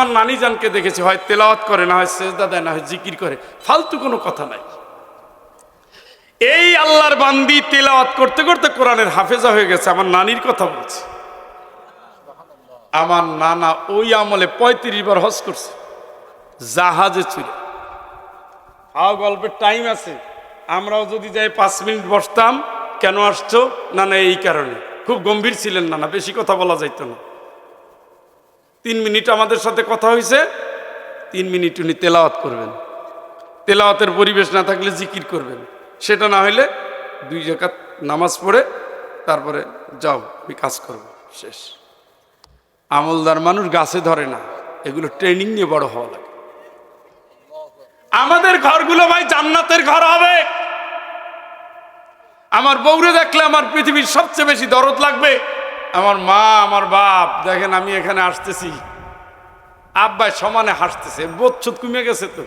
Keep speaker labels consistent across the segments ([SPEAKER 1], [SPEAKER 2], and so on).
[SPEAKER 1] আমার নানি জানকে দেখেছি, হয় তেলাওয়াত করে, না হয় সেজদা দেয়, না হয় জিকির করে, ফালতু কোনো কথা নাই। এই আল্লাহর বান্দি তেলাওয়াত করতে করতে কোরআনের হাফেজা হয়ে গেছে, আমার নানির কথা বলছি। আমার নানা ওই আমলে পঁয়ত্রিশ বার হজ করছে, জাহাজে চুরে আও গল্পের টাইম আছে, আমরাও যদি যাই পাঁচ মিনিট বসতাম, কেন আসছো? না না এই কারণে। খুব গম্ভীর ছিলেন না না বেশি কথা বলা যাইতো না। তিন মিনিট আমাদের সাথে কথা হয়েছে, তিন মিনিট উনি তেলাওয়াত করবেন। তেলাওয়াতের পরিবেশ না থাকলে জিকির করবেন। সেটা না হলে দুই জায়গা নামাজ পড়ে তারপরে যাও, আমি কাজ করব, শেষ। আমলদার মানুষ গাছে ধরে না, এগুলো ট্রেনিং নিয়ে বড় হওয়া লাগে। আমাদের ঘরগুলো ভাই জান্নাতের ঘর হবে। আমার বউরে দেখলে আমার পৃথিবীর সবচেয়ে বেশি দরদ লাগবে। আমার মা, আমার বাপ, দেখেন আমি এখানে আসতেছি। আব্বাই সমানে হাসতেছে বোধছুত কমে গেছে তো।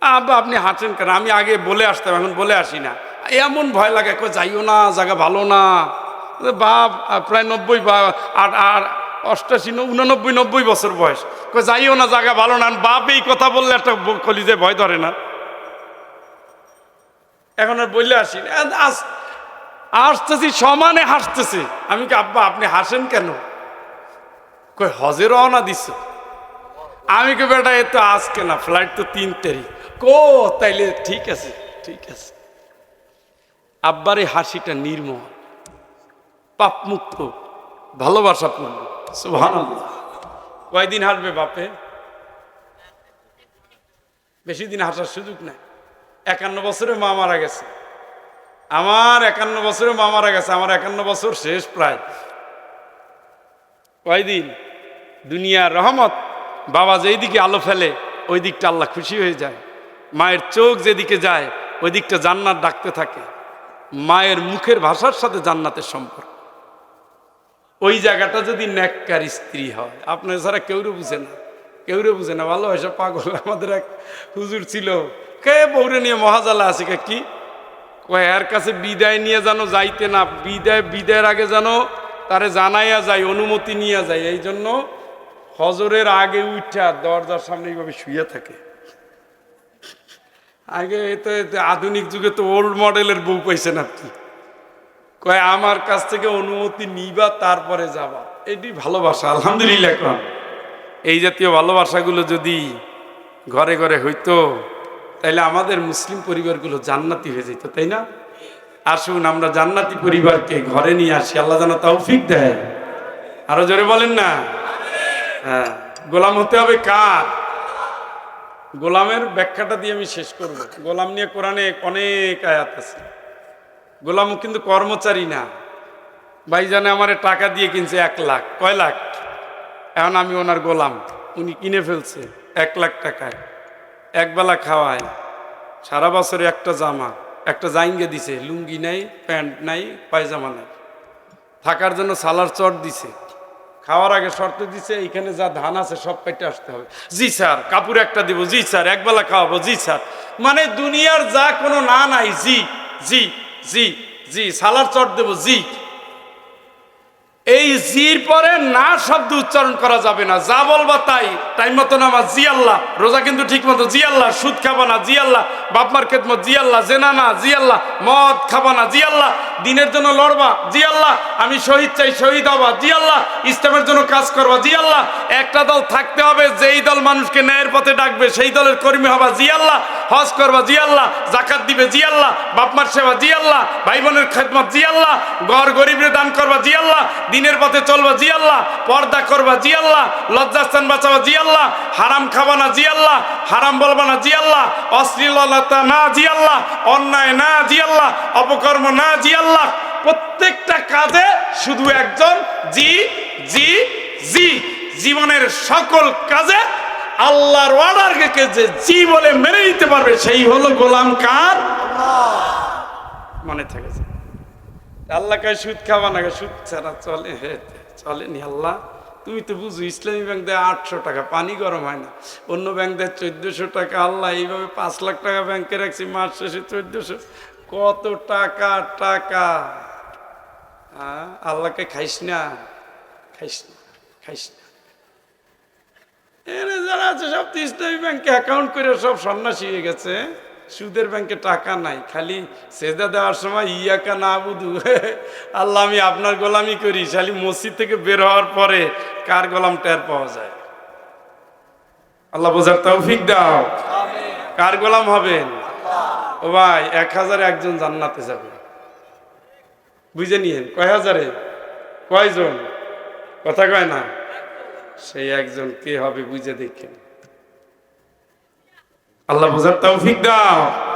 [SPEAKER 1] আব্বা, আপনি হাঁটেন কেন? আমি আগে বলে আসতাম, এখন বলে আসি না। এমন ভয় লাগে, কই যাইও না, জায়গা ভালো না। বাপ প্রায় নব্বই বা, আট আর অষ্টাশি উননব্বই, নব্বই বছর বয়স। কই যাইও না, জায়গা ভালো না। বাপ এই কথা বললে একটা কলিজে ভয় ধরে না। এখন আর বললে আসি না। আ- আসতেছি, সমানে হাসতেছে। আমি কি, আব্বা, আপনি হাসেন কেন? কই, হজে রওনা দিছ। আমি কে বেটা, এ তো আজকে না ফ্লাইট তো তিন তারিখ। কো, তাইলে ঠিক আছে ঠিক আছে। আব্বার এই হাসিটা নির্মল, পাপমুক্ত, ভালোবাসা পূর্ণ। সুবহানাল্লাহ। কয়দিন হাসবে বাপে? বেশি দিন হাসার সুযোগ নাই। একান্ন বছরে মা মারা গেছে। আমার একান্ন বছরে মা মারা গেছে, আমার একান্ন বছর শেষ প্রায়। কয়দিন দুনিয়ার রহমত, বাবা যেই দিকে আলো ফেলে ওই দিকটা আল্লাহ খুশি হয়ে যায়। মায়ের চোখ যেদিকে যায় ওই দিকটা জান্নাত ডাকতে থাকে। মায়ের মুখের ভাষার সাথে জান্নাতের সম্পর্ক। ওই জায়গাটা যদি ন্যাক্কার স্ত্রী হয় আপনার ছাড়া কেউরে বুঝে না। কেউরে বুঝে না ভালো ভালোবাসা পাগল। আমাদের এক হুজুর ছিল, কে বৌরে নিয়ে মহাজালা আছে কে? এর কাছে বিদায় নিয়ে যেন যাইতে না। বিদায়, বিদায়ের আগে যেন তারে জানাইয়া যায় অনুমতি নিয়ে যায় এই জন্য হজরের আগে উঠা দরজার সামনে এইভাবে শুয়ে থাকে। আগে তো আধুনিক যুগে তো ওল্ড মডেলের বউ পাইছেন আপনি। কয়, আমার কাছ থেকে অনুমতি নিবা, তারপরে যাবা। এটি ভালোবাসা, আলহামদুলিল্লাহ এই জাতীয় ভালোবাসাগুলো যদি ঘরে ঘরে হইতো তাইলে আমাদের মুসলিম পরিবারগুলো জান্নাতি হয়ে যেত, তাই না? আসুন আমরা জান্নাতি পরিবারকে ঘরে নিয়ে আসি, আল্লাহ যেন তৌফিক দেয়। আরও জোরে বলেন না? হ্যাঁ গোলাম হতে হবে কার? গোলামের ব্যাখ্যাটা দিয়ে আমি শেষ করব। গোলাম নিয়ে কোরআনে অনেক আয়াত আছে। গোলামও কিন্তু কর্মচারী না। ভাইজানে আমারে টাকা দিয়ে কিনছে এক লাখ। কয় লাখ? এখন আমি ওনার গোলাম, উনি কিনে ফেলছে এক লাখ টাকায়। একবেলা খাওয়ায়। সারা বছরে একটা জামা। একটা জাইঙ্গে দিছে, লুঙ্গি নাই, প্যান্ট নাই, পায়জামা নাই। থাকার জন্য সালার চট দিছে। খাওয়ার আগে শর্ত দিছে, এইখানে যা ধান আছে সব কেটে আসতে হবে। জি স্যার, কাপড় একটা দিব। জি স্যার, একবেলা খাওয়াবো। জি স্যার। মানে দুনিয়ার যা কোনো না নাই, জি জি জি জি, সালার চট দেবো, জি। এই জির পরে না শব্দ উচ্চারণ করা যাবে না। যা বলবা তাই। টাইম মতো নামা জি আল্লাহ। রোজা কিন্তু ঠিক মতো জি আল্লাহ। সুদ খাবা না, জি আল্লাহ। বাপমার খেদমত, জি আল্লাহ। জেনা না, জি আল্লাহ। মদ খাবা না, জি আল্লাহ। দিনের জন্য লড়বা জি আল্লাহ আমি শহীদ চাই শহীদ হবা জি আল্লাহ ইসলামের জন্য কাজ করবা জি আল্লাহ একটা দল থাকতে হবে যেই দল মানুষকে ন্যায়ের পথে ডাকবে সেই দলের কর্মী হবা জি আল্লাহ হজ করবা জি আল্লাহ জাকাত দিবে জি আল্লাহ বাপমার সেবা জি আল্লাহ ভাই বোনের খেদমত জি আল্লাহ গড় গরিবের দান করবা জি আল্লাহ দিনের পথে চলবা জি আল্লাহ পর্দা করবা জি আল্লাহ লজ্জাস্থান বাঁচাবা জি আল্লাহ হারাম খাবা না জি আল্লাহ হারাম বলবা না জি আল্লাহ অশ্লীলতা না জি আল্লাহ অন্যায় না জি আল্লাহ অপকর্ম না জি আল্লাহ প্রত্যেকটা কাজে শুধু একজন জি জি জি। জীবনের সকল কাজে আল্লাহর অর্ডারকে যে জি বলে মেনে নিতে পারবে, সেই হলো গোলাম কার? মনে থাকে। আল্লাহ কয়, সুদ খাবা না সুদ ছাড়া চলে চলেনি আল্লাহ। তুমি তো বুঝো, ইসলামী ব্যাংক দেয় আটশো টাকা, পানি গরম হয় না। অন্য ব্যাংক দেয় চোদ্দশো টাকা, আল্লাহ এইভাবে পাঁচ লাখ টাকা ব্যাংকে রাখছি, মাস শেষে চোদ্দশো। কত টাকা টাকা? হ্যাঁ? আল্লাহকে খাইস না? খাইস না খাইস না। এর যারা আছে সব তো ইসলামী ব্যাংকে অ্যাকাউন্ট করে সব সন্ন্যাসী হয়ে গেছে। সুদের ব্যাংকে টাকা নাই খালি সেজা দেওয়ার সময় ইয়াকা না বুধু আল্লাহ আমি আপনার গোলামি করি খালি মসজিদ থেকে বের হওয়ার পরে কার গোলাম টের পাওয়া যায়? আল্লাহ বোঝার তৌফিক দাও। কার গোলাম হবেন? ও ভাই, এক হাজারে একজন জান্নাতে যাবে। বুঝে নিয়েন, কয় হাজারে? কয়জন? কথা কয় না? সেই একজন কে হবে বুঝে দেখেন। আল্লাহ বোঝার তৌফিক দাও।